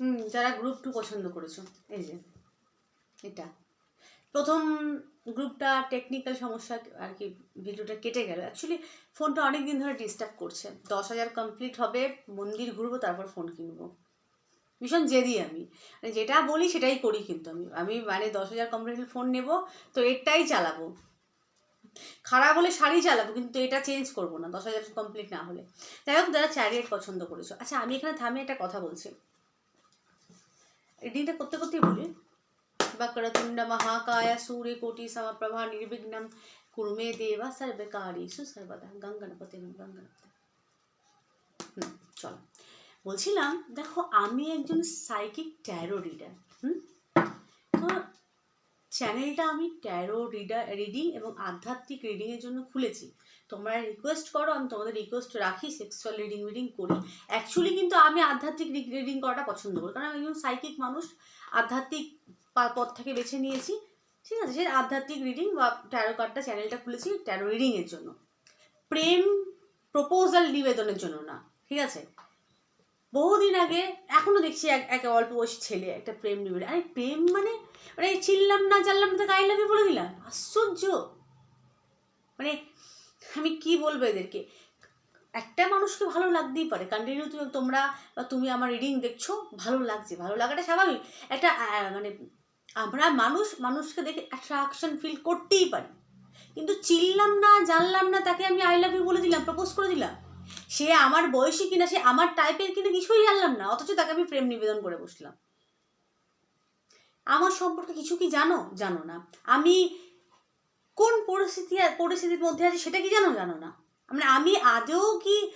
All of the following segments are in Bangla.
হুম, যারা গ্রুপ টু পছন্দ করেছ। এই যে, এটা। প্রথম গ্রুপটা টেকনিক্যাল সমস্যা আর কি ভিডিওটা কেটে গেল। অ্যাকচুয়ালি ফোনটা অনেক দিন ধরে ডিস্টার্ব করছে। দশ হাজার কমপ্লিট হবে, মন্দির ঘুরবো, তারপর ফোন কিনবো। ভীষণ জেদি আমি। মানে যেটা বলি, সেটাই করি কিন্তু আমি। আমি মানে দশ হাজার কমপ্লিট ফোন নেব, তো এটাই চালাবো। খারাপ হলে শাড়ি চালাবো, কিন্তু এটা চেঞ্জ করব না, দশ হাজার কমপ্লিট না হলে। যাই হোক, যারা চ্যারিয়েট পছন্দ করেছ। আচ্ছা আমি এখানে থামে একটা কথা বলছি। রিডিংটা করতে করতেই বলি। বক্রতুণ্ড মহাকায় সূর্য কোটি সমপ্রভা, নির্বিঘ্নম, কুরুমে সর্বকারী সু সর্বদা গঙ্গণপতি গঙ্গণপতি চলো। বলছিলাম, দেখো, আমি একজন সাইকিক ট্যারো রিডার চ্যানেলটা আমি ট্যারো রিডার রিডিং এবং আধ্যাত্মিক রিডিংয়ের জন্য খুলেছি। তোমরা রিকোয়েস্ট করো, আমি তোমাদের রিকোয়েস্ট রাখি সেক্সুয়াল রিডিং রিডিং করি। অ্যাকচুয়ালি কিন্তু আমি আধ্যাত্মিক রিডিং করাটা পছন্দ করি, কারণ আমি একজন সাইকিক মানুষ, আধ্যাত্মিক পথ থেকে বেছে নিয়েছি। ঠিক আছে, সেই আধ্যাত্মিক রিডিং বা ট্যারো কার্ডটা চ্যানেলটা খুলেছি ট্যারো রিডিংয়ের জন্য। প্রেম প্রপোজাল নিবেদনের জন্য না, ঠিক আছে? বহুদিন আগে, এখনও দেখছি এক এক অল্প বয়সী ছেলে, একটা প্রেম নিবেদন আরে প্রেম মানে মানে চিনলাম না জানলাম না তাকে আই লাভ ইউ বলে দিলাম। আশ্চর্য! মানে আমি কি বলব এদেরকে? একটা মানুষকে ভালো লাগতেই পারে। কন্টিনিউ তুমি, তোমরা বা তুমি আমার রিডিং দেখছ, ভালো লাগছে। ভালো লাগাটা স্বাভাবিক। একটা মানে আমরা মানুষ, মানুষকে দেখে অ্যাট্রাকশন ফিল করতেই পারি। কিন্তু চিনলাম না, জানলাম না তাকে আমি আই লাভ ইউ বলে দিলাম প্রপোজ করে দিলাম। সে আমার বয়সী কিনা, সে আমার টাইপের কিনা কিছুই জানলাম না, অথচ তাকে আমি প্রেম নিবেদন করে বসলাম। আমার সম্পর্কে কিছু কি জানো? জানো না। আমি কোন পরিস্থিতি, পরিস্থিতির মধ্যে আছি সেটা কি জানো? জানো না। মানে আমি আদৌ কি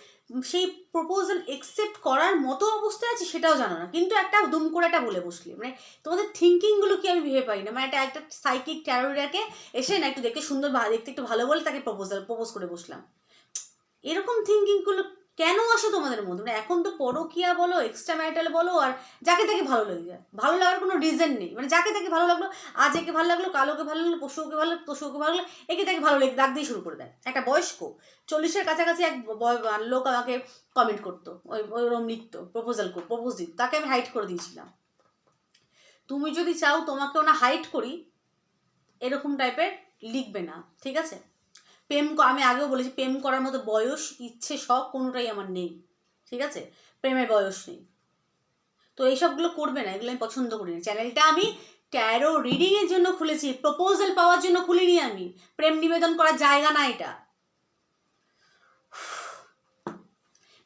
সেই প্রপোজাল একসেপ্ট করার মতো অবস্থায় আছি সেটাও জানো না। কিন্তু একটা দুম করে একটা বলে বসলি। মানে তোমাদের থিঙ্কিংগুলো কি আমি ভেবে পাই না? মানে একটা একটা সাইকিক ট্যারোরিয়াকে এসে না একটু দেখতে সুন্দর দেখতে একটু ভালো বলে তাকে প্রপোজাল প্রপোজ করে বসলাম। এরকম থিঙ্কিংগুলো কেন আসে তোমাদের মধ্যে? মানে এখন তো পরকিয়া বলো এক্সট্রা ম্যারিটাল বলো, আর যাকে তাকে ভালো লেগে যায়। ভালো লাগার কোনো রিজন নেই। মানে যাকে তাকে ভালো লাগল আজ একে ভালো লাগল, কালোকে ভালো লাগল পশুকে ভালো লাগল, তশুকে ভালো লাগল, একে তাকে ভালো লেগে ডাক দিয়ে শুরু করে দেয়। একটা বয়স্ক, চল্লিশের কাছাকাছি এক লোক আমাকে কমেন্ট করতো, ওই, ওইরকম লিখতো প্রপোজাল প্রপোজ দিত তাকে আমি হাইট করে দিয়েছিলাম। তুমি যদি চাও তোমাকে ওনা হাইট করি, এরকম টাইপের লিখবে না, ঠিক আছে? প্রেম আমি আগেও বলেছি, প্রেম করার মতো বয়স, ইচ্ছে সব কোনোটাই আমার নেই। ঠিক আছে? প্রেমের বয়স নেই। তো এইসবগুলো করবে না, এগুলো আমি পছন্দ করি না। চ্যানেলটা আমি ট্যারো রিডিংয়ের জন্য খুলেছি প্রপোজাল পাওয়ার জন্য খুলিনি আমি। প্রেম নিবেদন করার জায়গা না এটা।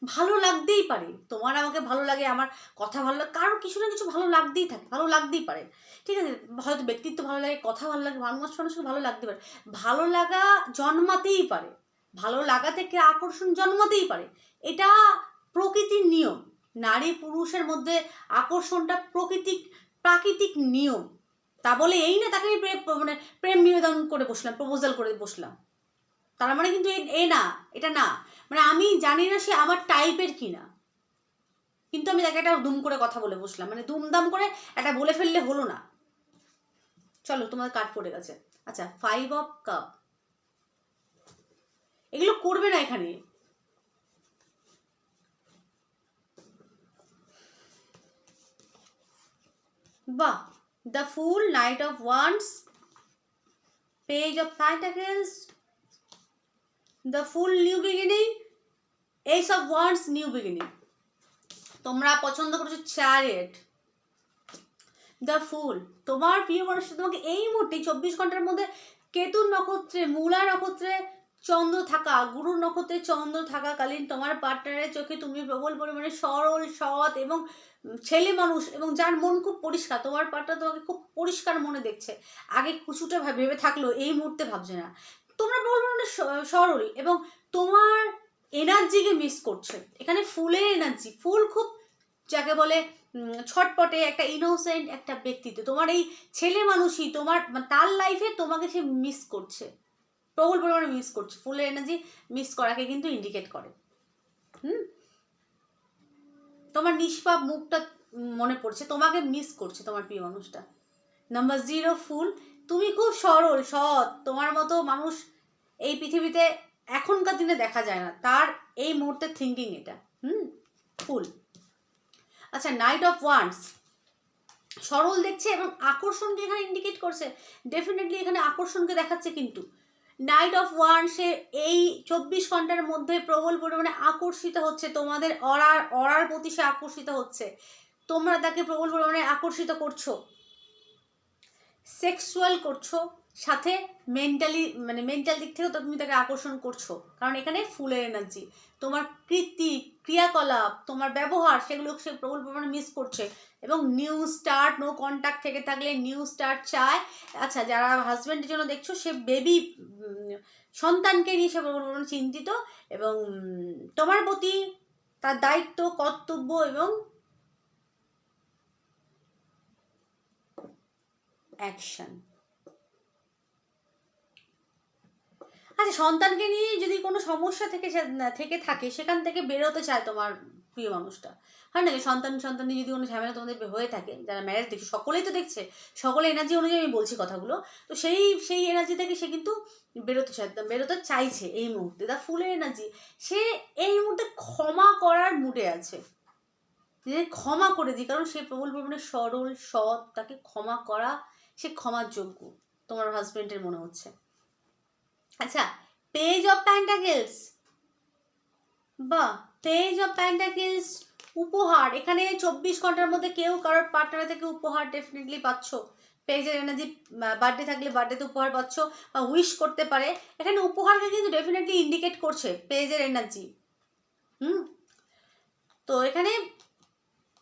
ভালো লাগতেই পারে। তোমার আমাকে ভালো লাগে, আমার কথা ভালো লাগে, কারও কিছু না কিছু ভালো লাগতেই থাকে, ভালো লাগতেই পারে। ঠিক আছে? হয়তো ব্যক্তিত্ব ভালো লাগে, কথা ভালো লাগে, মানুষ মানুষকে ভালো লাগতে পারে। ভালো লাগা জন্মাতেই পারে। ভালো লাগা থেকে আকর্ষণ জন্মাতেই পারে। এটা প্রকৃতির নিয়ম। নারী পুরুষের মধ্যে আকর্ষণটা প্রকৃতিক, প্রাকৃতিক নিয়ম। তা বলে এই না তাকে আমি মানে প্রেম নিবেদন করে বসলাম প্রপোজাল করে বসলাম। তার মানে কিন্তু এ না, এটা না। মানে আমি জানি না সে আমার টাইপের কি না কিন্তু আমি তাকে একটা দুম করে কথা বলে বসলাম। মানে দুমদাম করে একটা বলে ফেললে হলো না। চলো, তোমার কাট পড়ে গেছে। আচ্ছা ফাইভ অফ কাপ এগুলো করবে না এখানে। বাহ the fool knight of wands page of pentacles the fool new beginning ace of wands new beginning তোমরা পছন্দ করেছ চ্যারেট দ্য ফুল তোমার প্রিয় মানুষটা তোমাকে এই মুহূর্তে চব্বিশ ঘণ্টার মধ্যে কেতুর নক্ষত্রে, মূলা নক্ষত্রে চন্দ্র থাকা, গুরুর নক্ষত্রে চন্দ্র থাকাকালীন তোমার পার্টনারের চোখে তুমি প্রবল পরিমাণে সরল, সৎ এবং ছেলে মানুষ এবং যার মন খুব পরিষ্কার, তোমার পার্টনার তোমাকে খুব পরিষ্কার মনে দেখছে। আগে কিছুটা ভেবে থাকল এই মুহূর্তে ভাবছে না। তোমরা প্রবল পরিমাণে সরল এবং তোমার এনার্জিকে মিস করছে। এখানে ফুলের এনার্জি ফুল খুব যাকে বলে ছটপটে একটা ইনোসেন্ট একটা ব্যক্তিত্ব। তোমার এই ছেলে মানুষই, তোমার মানে তার লাইফে তোমাকে সে মিস করছে। প্রবল পরিমাণে মিস করছে। ফুলের এনার্জি মিস করাকে কিন্তু ইন্ডিকেট করে। হুম? তোমার নিষ্পাপ মুখটা মনে পড়ছে, তোমাকে মিস করছে তোমার প্রিয় মানুষটা। Number zero fool. তুমি খুব সরল, সৎ। তোমার মতো মানুষ এই পৃথিবীতে এখনকার দিনে দেখা যায় না। তার এই মুহূর্তে থিঙ্কিং এটা। হুম? ফুল। আচ্ছা নাইট অফ ওয়ান্স সরল দেখছে এবং আকর্ষণকে এখানে ইন্ডিকেট করছে। ডেফিনেটলি এখানে আকর্ষণকে দেখাচ্ছে কিন্তু। নাইট অফ ওয়ান সে এই চব্বিশ ঘণ্টার মধ্যে প্রবল পরিমাণে আকর্ষিত হচ্ছে। তোমাদের অরার অরার প্রতি সে আকর্ষিত হচ্ছে। তোমরা তাকে প্রবল পরিমাণে আকর্ষিত করছ। সেক্সুয়াল করছ। সাথে মেন্টালি মানে মেন্টাল দিক থেকেও তো তুমি তাকে আকর্ষণ করছ। কারণ এখানে ফুলের এনার্জি তোমার কৃতি, ক্রিয়াকলাপ, তোমার ব্যবহার, সেগুলো সে প্রবল পরিমাণে মিস করছে। এবং নিউ স্টার্ট নো কন্ট্যাক্ট থেকে থাকলে নিউ স্টার্ট চায়। আচ্ছা যারা হাজব্যান্ডের জন্য দেখছ, সে বেবি সন্তানকে নিয়ে সে প্রবল পরিমাণে চিন্তিত এবং তোমার প্রতি তার দায়িত্ব, কর্তব্য এবং অ্যাকশন আচ্ছা সন্তানকে নিয়ে যদি কোনো সমস্যা থেকে থেকে থাকে, সেখান থেকে বেরোতে চায় তোমার প্রিয় মানুষটা। হয় না যে সন্তান সন্তান নিয়ে যদি কোনো ঝামেলা তোমাদের হয়ে থাকে, যারা ম্যারেজ দেখছে, সকলেই তো দেখছে সকলে এনার্জি অনুযায়ী আমি বলছি কথাগুলো, তো সেই সেই এনার্জি থেকে সে কিন্তু বেরোতে চায়, বেরোতে চাইছে এই মুহূর্তে, তার ফুলের এনার্জি সে এই মুহূর্তে ক্ষমা করার মুডে আছে। যে ক্ষমা করে দিই, কারণ সে প্রবল পরিমাণে সরল, সৎ, তাকে ক্ষমা করা, সে ক্ষমার যোগ্য, তোমার হাজবেন্ডের মনে হচ্ছে। আচ্ছা পেজ অফ প্যান্টাকেলস বা পেজ অফ প্যান্টাকেলস উপহার। এখানে চব্বিশ ঘণ্টার মধ্যে কেউ কারোর পার্টনার থেকে উপহার ডেফিনেটলি পাচ্ছ। পেজের এনার্জি বার্থডে থাকলে বার্থডেতে উপহার পাচ্ছ, বা উইশ করতে পারে। এখানে উপহারকে কিন্তু ডেফিনেটলি ইন্ডিকেট করছে পেজের এনার্জি হুম? তো এখানে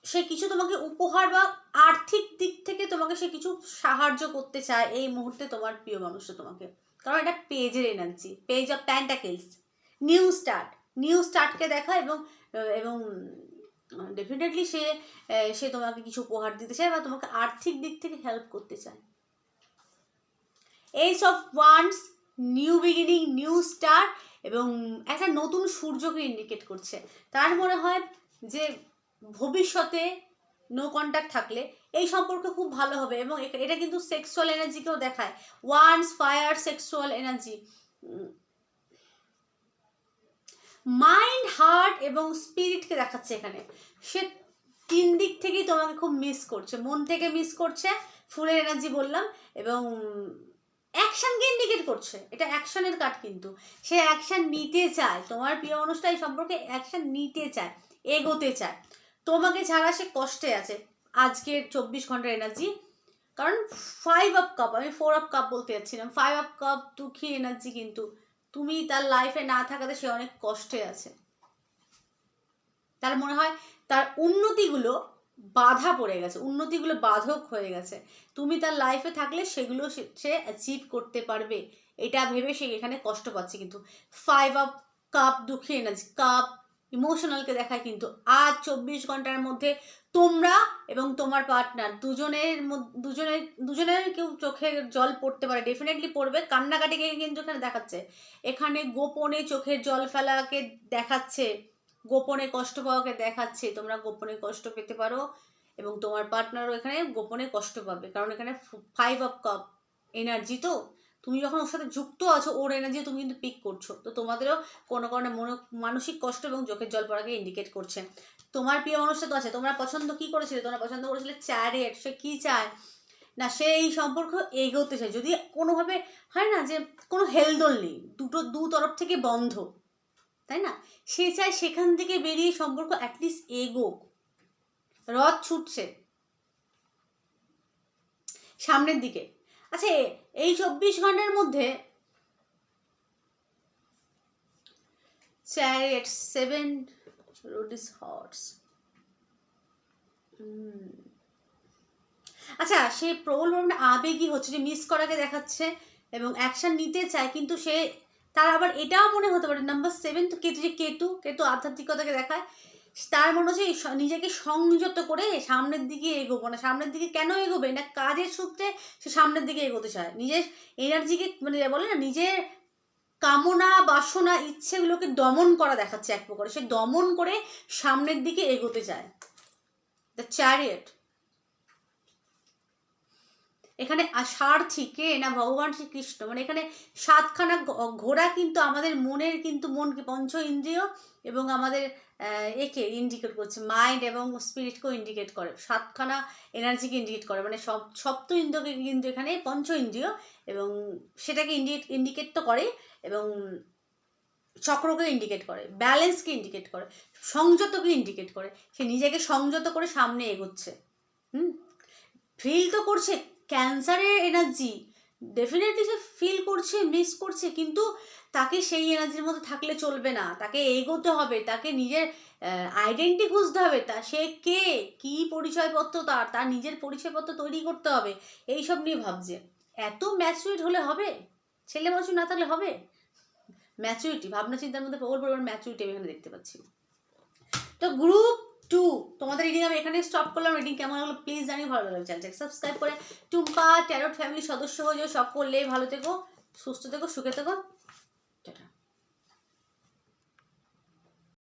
সে কিছু তোমাকে উপহার বা আর্থিক দিক থেকে তোমাকে সে কিছু সাহায্য করতে চায়, এই মুহূর্তে তোমার প্রিয় মানুষটা তোমাকে। কারণ এটা পেজের energy page of pentacles new start new স্টার্টকে দেখা এবং এবং ডেফিনেটলি সে সে তোমাকে কিছু উপহার দিতে চায় বা তোমাকে আর্থিক দিক থেকে হেল্প করতে চায়। Ace of wands new beginning new star এবং একটা নতুন সূর্যকে ইন্ডিকেট করছে। তার মনে হয় যে ভবিষ্যতে নো কন্ট্যাক্ট থাকলে এই সম্পর্ক খুব ভালো হবে এবং এটা কিন্তু সেক্সুয়াল এনার্জিকেও দেখায়। Wands fire sexual energy mind heart এবং স্পিরিটকে দেখাচ্ছে এখানে। সে তিন দিক থেকেই তোমাকে খুব মিস করছে। মন থেকে মিস করছে, ফুলের এনার্জি বললাম, এবং অ্যাকশনকে ইন্ডিকেট করছে। এটা অ্যাকশনের কার্ড কিন্তু। সে অ্যাকশন নিতে চায়। তোমার প্রিয় অনুষ্ঠান এই সম্পর্কে অ্যাকশন নিতে চায়, এগোতে চায়। তোমাকে ছাড়া সে কষ্টে আছে। আজকের চব্বিশ ঘণ্টার এনার্জি কারণ ফাইভ আপ কাপ আমি ফোর আপ কাপ বলতে যাচ্ছিলাম। ফাইভ আপ কাপ দুঃখী এনার্জি কিন্তু তুমি তার লাইফে না থাকাতে সে অনেক কষ্টে আছে। তার মনে হয় তার উন্নতিগুলো বাধা পড়ে গেছে, উন্নতিগুলো বাধক হয়ে গেছে। তুমি তার লাইফে থাকলে সেগুলো সে- অ্যাচিভ করতে পারবে। এটা ভেবে সে এখানে কষ্ট পাচ্ছে কিন্তু। ফাইভ আপ কাপ দুঃখী এনার্জি কাপ ইমোশনালকে দেখায় কিন্তু। আজ চব্বিশ ঘণ্টার মধ্যে তোমরা এবং তোমার পার্টনার দুজনের দুজনের দুজনের কেউ চোখে জল পড়তে পারে ডেফিনেটলি পড়বে। কান্নাকাটিকে কিন্তু এখানে দেখাচ্ছে। এখানে গোপনে চোখের জল ফেলাকে দেখাচ্ছে, গোপনে কষ্ট পাওয়াকে দেখাচ্ছে। তোমরা গোপনে কষ্ট পেতে পারো এবং তোমার পার্টনারও এখানে গোপনে কষ্ট পাবে। কারণ এখানে ফাইভ অফ কাপ এনার্জি তো। তুমি যখন ওর সাথে যুক্ত আছো, ওর এনার্জি তুমি কিন্তু পিক করছ। তো তোমাদেরও কোনো কারণে মনো, মানসিক কষ্ট এবং চোখের জল পড়াকে ইন্ডিকেট করছে। তোমার প্রিয় মানুষটা তো আছে, তোমরা পছন্দ কি করেছিলে? তোমরা পছন্দ করেছিলে চ্যারেট সে কি চায়? না, সে এই সম্পর্ক এগোতে চায়। যদি কোনোভাবে হয় না যে কোনো হেলদোল নেই, দুটো দু তরফ থেকে বন্ধ, তাই না? সে চায় সেখান থেকে বেরিয়ে সম্পর্ক অ্যাটলিস্ট এগোক। রথ ছুটছে। সামনের দিকে। আচ্ছা এই চব্বিশ ঘণ্টার মধ্যে চ্যারেট সেভেন রোডিস হর্স আচ্ছা সে প্রবল পরিমাণে আবেগী হচ্ছে, যে মিস করাকে দেখাচ্ছে এবং অ্যাকশন নিতে চায়, কিন্তু সে, তার আবার এটাও মনে হতে পারে নাম্বার সেভেন তো কেতু, যে কেতু কেতু আধ্যাত্মিকতাকে দেখায় তার মনে হচ্ছে নিজেকে সংযত করে সামনের দিকে এগোবো। না সামনের দিকে কেন এগোবে? না কাজের সূত্রে সে সামনের দিকে এগোতে চায়। নিজের এনার্জিকে মানে বলে না, নিজের কামনা, বাসনা, ইচ্ছেগুলোকে দমন করা দেখাচ্ছে এক প্রকারে। সে দমন করে সামনের দিকে এগোতে চায়। দ্য চ্যারিয়েট এখানে সারথি কে? না ভগবান শ্রীকৃষ্ণ? মানে এখানে সাতখানা ঘোড়া কিন্তু আমাদের মনের কিন্তু মনকে পঞ্চ ইন্দ্রিয় এবং আমাদের একে ইন্ডিকেট করছে। মাইন্ড এবং স্পিরিটকেও ইন্ডিকেট করে। সাতখানা এনার্জিকে ইন্ডিকেট করে। মানে সব, সপ্ত ইন্দ্রকে কিন্তু এখানে পঞ্চ ইন্দ্রিয় এবং সেটাকে ইন্ডিকেট ইন্ডিকেট তো করে এবং চক্রকে ইন্ডিকেট করে। ব্যালেন্সকে ইন্ডিকেট করে। সংযতকে ইন্ডিকেট করে। সে নিজেকে সংযত করে সামনে এগোচ্ছে। হুম? ফিল তো করছে ক্যান্সারের এনার্জি ডেফিনেটলি সে ফিল করছে, মিস করছে, কিন্তু তাকে সেই এনার্জির মধ্যে থাকলে চলবে না। তাকে এগোতে হবে, তাকে নিজের আইডেন্টি খুঁজতে হবে। তা সে কে? কি পরিচয়পত্র তার? তার নিজের পরিচয়পত্র তৈরি করতে হবে। এই সব নিয়ে ভাবছে। এত ম্যাচুরিট হলে হবে? ছেলে মানুষ না থাকলে হবে? ম্যাচুরিটি ভাবনা চিন্তার মধ্যে প্রবল পরিমাণ ম্যাচুরিটি আমি এখানে দেখতে পাচ্ছি। তো গ্রুপ টু তোমাদের রিডিং আমি এখানে স্টপ করলাম। রিডিং কেমন হলো প্লিজ জানি ভালো লাগল চ্যানেলটাকে সাবস্ক্রাইব করে। টুম্পা ট্যারোট ফ্যামিলির সদস্য হয়ে যাও সকলে। ভালো থেকো, সুস্থ থেকো, সুখে থেকো।